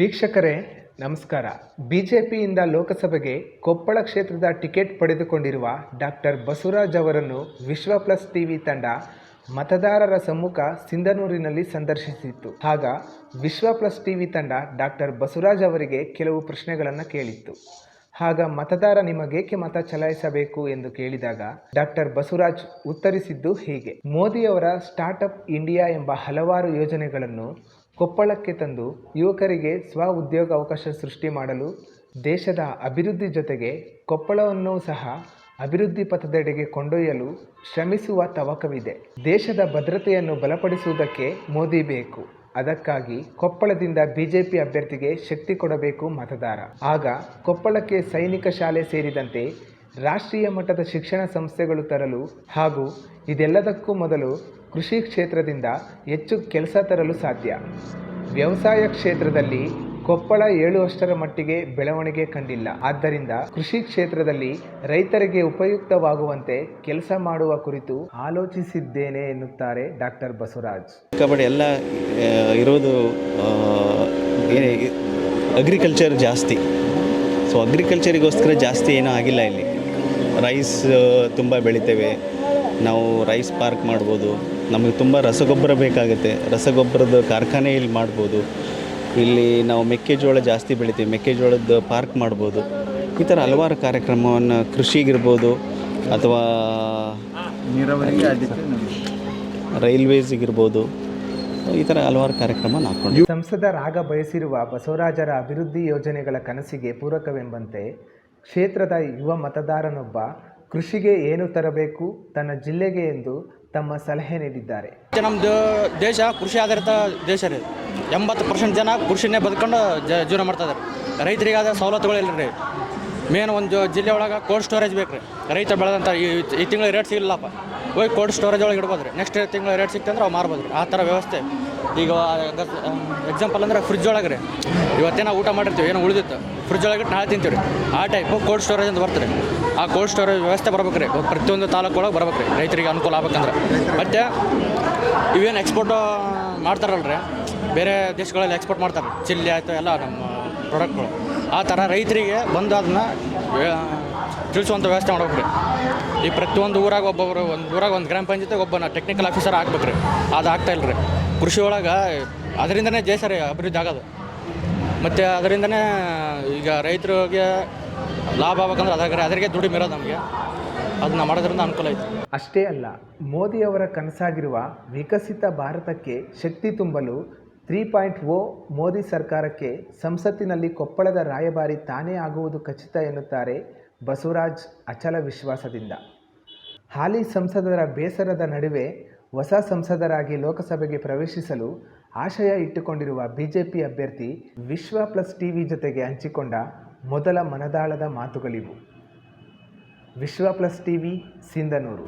ವೀಕ್ಷಕರೇ, ನಮಸ್ಕಾರ. ಬಿಜೆಪಿಯಿಂದ ಲೋಕಸಭೆಗೆ ಕೊಪ್ಪಳ ಕ್ಷೇತ್ರದ ಟಿಕೆಟ್ ಪಡೆದುಕೊಂಡಿರುವ ಡಾಕ್ಟರ್ ಬಸವರಾಜ್ ಅವರನ್ನು ವಿಶ್ವ ಪ್ಲಸ್ ಟಿವಿ ತಂಡ ಮತದಾರರ ಸಮ್ಮುಖ ಸಿಂಧನೂರಿನಲ್ಲಿ ಸಂದರ್ಶಿಸಿತ್ತು. ಆಗ ವಿಶ್ವ ಪ್ಲಸ್ ಟಿವಿ ತಂಡ ಡಾಕ್ಟರ್ ಬಸವರಾಜ್ ಅವರಿಗೆ ಕೆಲವು ಪ್ರಶ್ನೆಗಳನ್ನು ಕೇಳಿತ್ತು. ಆಗ ಮತದಾರ ನಿಮಗೇಕೆ ಮತ ಚಲಾಯಿಸಬೇಕು ಎಂದು ಕೇಳಿದಾಗ ಡಾಕ್ಟರ್ ಬಸವರಾಜ್ ಉತ್ತರಿಸಿದ್ದು ಹೀಗೆ. ಮೋದಿಯವರ ಸ್ಟಾರ್ಟ್ಅಪ್ ಇಂಡಿಯಾ ಎಂಬ ಹಲವಾರು ಯೋಜನೆಗಳನ್ನು ಕೊಪ್ಪಳಕ್ಕೆ ತಂದು ಯುವಕರಿಗೆ ಸ್ವ ಉದ್ಯೋಗ ಅವಕಾಶ ಸೃಷ್ಟಿ ಮಾಡಲು ದೇಶದ ಅಭಿವೃದ್ಧಿ ಜೊತೆಗೆ ಕೊಪ್ಪಳವನ್ನು ಸಹ ಅಭಿವೃದ್ಧಿ ಪಥದೆಡೆಗೆ ಕೊಂಡೊಯ್ಯಲು ಶ್ರಮಿಸುವ ತವಕವಿದೆ. ದೇಶದ ಭದ್ರತೆಯನ್ನು ಬಲಪಡಿಸುವುದಕ್ಕೆ ಮೋದಿ ಬೇಕು. ಅದಕ್ಕಾಗಿ ಕೊಪ್ಪಳದಿಂದ ಬಿಜೆಪಿ ಅಭ್ಯರ್ಥಿಗೆ ಶಕ್ತಿ ಕೊಡಬೇಕು ಮತದಾರ. ಆಗ ಕೊಪ್ಪಳಕ್ಕೆ ಸೈನಿಕ ಶಾಲೆ ಸೇರಿದಂತೆ ರಾಷ್ಟ್ರೀಯ ಮಟ್ಟದ ಶಿಕ್ಷಣ ಸಂಸ್ಥೆಗಳು ತರಲು ಹಾಗೂ ಇದೆಲ್ಲದಕ್ಕೂ ಮೊದಲು ಕೃಷಿ ಕ್ಷೇತ್ರದಿಂದ ಹೆಚ್ಚು ಕೆಲಸ ತರಲು ಸಾಧ್ಯ. ವ್ಯವಸಾಯ ಕ್ಷೇತ್ರದಲ್ಲಿ ಕೊಪ್ಪಳ ಏಳುವಷ್ಟರ ಮಟ್ಟಿಗೆ ಬೆಳವಣಿಗೆ ಕಂಡಿಲ್ಲ. ಆದ್ದರಿಂದ ಕೃಷಿ ಕ್ಷೇತ್ರದಲ್ಲಿ ರೈತರಿಗೆ ಉಪಯುಕ್ತವಾಗುವಂತೆ ಕೆಲಸ ಮಾಡುವ ಕುರಿತು ಆಲೋಚಿಸಿದ್ದೇನೆ ಎನ್ನುತ್ತಾರೆ ಡಾಕ್ಟರ್ ಬಸವರಾಜ್. ಕಬಡ್ಡಿ ಎಲ್ಲ ಇರೋದು ಅಗ್ರಿಕಲ್ಚರ್ ಜಾಸ್ತಿ. ಸೊ ಅಗ್ರಿಕಲ್ಚರಿಗೋಸ್ಕರ ಜಾಸ್ತಿ ಏನೂ ಆಗಿಲ್ಲ ಇಲ್ಲಿ. ರೈಸ್ ತುಂಬ ಬೆಳಿತೇವೆ. ನಾವು ರೈಸ್ ಪಾರ್ಕ್ ಮಾಡ್ಬೋದು. ನಮಗೆ ತುಂಬ ರಸಗೊಬ್ಬರ ಬೇಕಾಗುತ್ತೆ. ರಸಗೊಬ್ಬರದ ಕಾರ್ಖಾನೆ ಇಲ್ಲಿ ಮಾಡ್ಬೋದು. ಇಲ್ಲಿ ನಾವು ಮೆಕ್ಕೆಜೋಳ ಜಾಸ್ತಿ ಬೆಳಿತೀವಿ. ಮೆಕ್ಕೆಜೋಳದ ಪಾರ್ಕ್ ಮಾಡ್ಬೋದು. ಈ ಥರ ಹಲವಾರು ಕಾರ್ಯಕ್ರಮವನ್ನು ಕೃಷಿಗಿರ್ಬೋದು ಅಥವಾ ರೈಲ್ವೇಸಿಗಿರ್ಬೋದು. ಈ ಥರ ಹಲವಾರು ಕಾರ್ಯಕ್ರಮ ಸಂಸದ ಸಂಸದರಾಗ ಬಯಸಿರುವ ಬಸವರಾಜರ ಅಭಿವೃದ್ಧಿ ಯೋಜನೆಗಳ ಕನಸಿಗೆ ಪೂರಕವೆಂಬಂತೆ ಕ್ಷೇತ್ರದ ಯುವ ಮತದಾರನೊಬ್ಬ ಕೃಷಿಗೆ ಏನು ತರಬೇಕು ತನ್ನ ಜಿಲ್ಲೆಗೆ ಎಂದು ತಮ್ಮ ಸಲಹೆ ನೀಡಿದ್ದಾರೆ. ನಮ್ಮ ದೇಶ ಕೃಷಿ ಆಧಾರಿತ ದೇಶ ರೀ. ಎಂಬತ್ತು ಪರ್ಸೆಂಟ್ ಜನ ಕೃಷಿನೇ ಬದುಕೊಂಡು ಜೀವನ ಮಾಡ್ತಾ ಇದ್ದಾರೆ ರೈತರಿಗಾದ ಸವಲತ್ತುಗಳಿಲ್ಲ ರೀ ಮೇನ್ ಒಂದು ಜಿಲ್ಲೆ ಒಳಗೆ ಕೋಲ್ಡ್ ಸ್ಟೋರೇಜ್ ಬೇಕು ರೀ ರೈತ ಬೆಳೆದಂಥ ಈ ಈ ತಿಂಗಳ ರೇಟ್ ಸಿಗಲ್ಲಪ್ಪ ಹೋಗಿ ಕೋಲ್ಡ್ ಸ್ಟೋರೇಜ್ ಒಳಗೆ ಇಡ್ಬೋದು ರೀ ನೆಕ್ಸ್ಟ್ ತಿಂಗಳ ರೇಟ್ ಸಿಕ್ತಂದ್ರೆ ಅವು ಮಾರ್ಬೋದು ರೀ ಆ ಥರ ವ್ಯವಸ್ಥೆ. ಈಗ ಎಕ್ಸಾಂಪಲ್ ಅಂದ್ರೆ ಫ್ರಿಜ್ ಒಳಗೆ ರೀ ಇವತ್ತೇ ನಾವು ಊಟ ಮಾಡಿರ್ತೀವಿ, ಏನೋ ಉಳಿದಿತ್ತು. ಫ್ರಿಜ್ ಒಳಗೆ ನಾಳೆ ತಿಂತೀವಿ ರೀ ಆ ಟೈಪು ಕೋಲ್ಡ್ ಸ್ಟೋರೇಜ್ ಅಂತ ಬರ್ತಾರೆ ಆ ಕೋಲ್ಡ್ ಸ್ಟೋರೇಜ್ ವ್ಯವಸ್ಥೆ ಬರ್ಬೇಕು ರೀ ಪ್ರತಿಯೊಂದು ತಾಲೂಕು ಒಳಗೆ ಬರ್ಬೇಕು ರೀ ರೈತರಿಗೆ ಅನುಕೂಲ ಆಗ್ಬೇಕಂದ್ರೆ. ಮತ್ತು, ಇವೇನು ಎಕ್ಸ್ಪೋರ್ಟ್ ಮಾಡ್ತಾರಲ್ರಿ? ಬೇರೆ ದೇಶಗಳಲ್ಲಿ ಎಕ್ಸ್ಪೋರ್ಟ್ ಮಾಡ್ತಾರೆ ಚಿಲ್ಲಿ ಆಯಿತು, ಎಲ್ಲ ನಮ್ಮ ಪ್ರಾಡಕ್ಟ್ಗಳು ಆ ಥರ ರೈತರಿಗೆ ಬಂದು ಅದನ್ನ ತಿಳಿಸುವಂಥ ವ್ಯವಸ್ಥೆ ಮಾಡ್ಬೇಕು ರೀ. ಈ ಪ್ರತಿಯೊಂದು ಊರಾಗ ಒಬ್ಬೊಬ್ಬರು ಒಂದು ಊರಾಗ ಒಂದು ಗ್ರಾಮ ಪಂಚಾಯತಿಗೆ ಒಬ್ಬನ ಟೆಕ್ನಿಕಲ್ ಆಫೀಸರ್ ಹಾಕ್ಬೇಕು ರೀ. ಅದು ಆಗ್ತಾ ಇಲ್ಲ ರೀ ಕೃಷಿ ಒಳಗೆ ಅದರಿಂದನೇ ದೇಶ ರೀ ಅಭಿವೃದ್ಧಿ ಆಗೋದು. ಮತ್ತು ಅದರಿಂದನೇ ಈಗ ರೈತರಿಗೆ ಲಾಭ ಆಗ್ಬೇಕಂದ್ರೆ ಅದಾಗ್ರೆ ಅದರಿಗೆ ದುಡಿಮೆ ಇರೋದು ನಮಗೆ. ಅದನ್ನ ಮಾಡೋದ್ರಿಂದ ಅನುಕೂಲ ಐತೆ. ಅಷ್ಟೇ ಅಲ್ಲ, ಮೋದಿಯವರ ಕನಸಾಗಿರುವ ವಿಕಸಿತ ಭಾರತಕ್ಕೆ ಶಕ್ತಿ ತುಂಬಲು ತ್ರೀ ಪಾಯಿಂಟ್ ಓ ಮೋದಿ ಸರ್ಕಾರಕ್ಕೆ ಸಂಸತ್ತಿನಲ್ಲಿ ಕೊಪ್ಪಳದ ರಾಯಭಾರಿ ತಾನೇ ಆಗುವುದು ಖಚಿತ ಎನ್ನುತ್ತಾರೆ ಬಸವರಾಜ್ ಅಚಲ ವಿಶ್ವಾಸದಿಂದ. ಹಾಲಿ ಸಂಸದರ ಬೇಸರದ ನಡುವೆ ಹೊಸ ಸಂಸದರಾಗಿ ಲೋಕಸಭೆಗೆ ಪ್ರವೇಶಿಸಲು ಆಶಯ ಇಟ್ಟುಕೊಂಡಿರುವ ಬಿಜೆಪಿ ಅಭ್ಯರ್ಥಿ ವಿಶ್ವ ಪ್ಲಸ್ ಟಿವಿ ಜೊತೆಗೆ ಹಂಚಿಕೊಂಡ ಮೊದಲ ಮನದಾಳದ ಮಾತುಗಳಿವು. ವಿಶ್ವ ಪ್ಲಸ್ ಟಿವಿ ಸಿಂಧನೂರು.